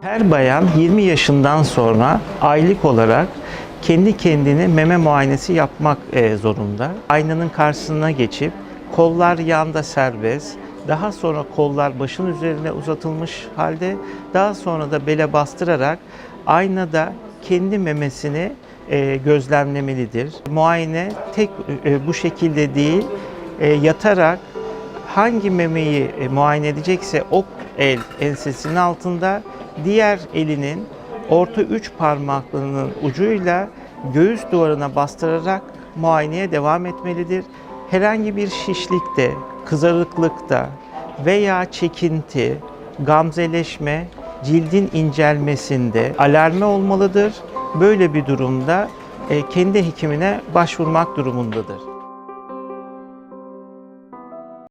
Her bayan 20 yaşından sonra aylık olarak kendi kendine meme muayenesi yapmak e, zorunda. Aynanın karşısına geçip kollar yanda serbest, daha sonra kollar başın üzerine uzatılmış halde, daha sonra da bele bastırarak aynada kendi memesini e, gözlemlemelidir. Muayene tek e, bu şekilde değil, yatarak hangi memeyi e, muayene edecekse o el ensesinin altında, diğer elinin orta üç parmaklarının ucuyla göğüs duvarına bastırarak muayeneye devam etmelidir. Herhangi bir şişlikte, kızarıklıkta veya çekinti, gamzeleşme, cildin incelmesinde alarme olmalıdır. Böyle bir durumda e, kendi hekimine başvurmak durumundadır.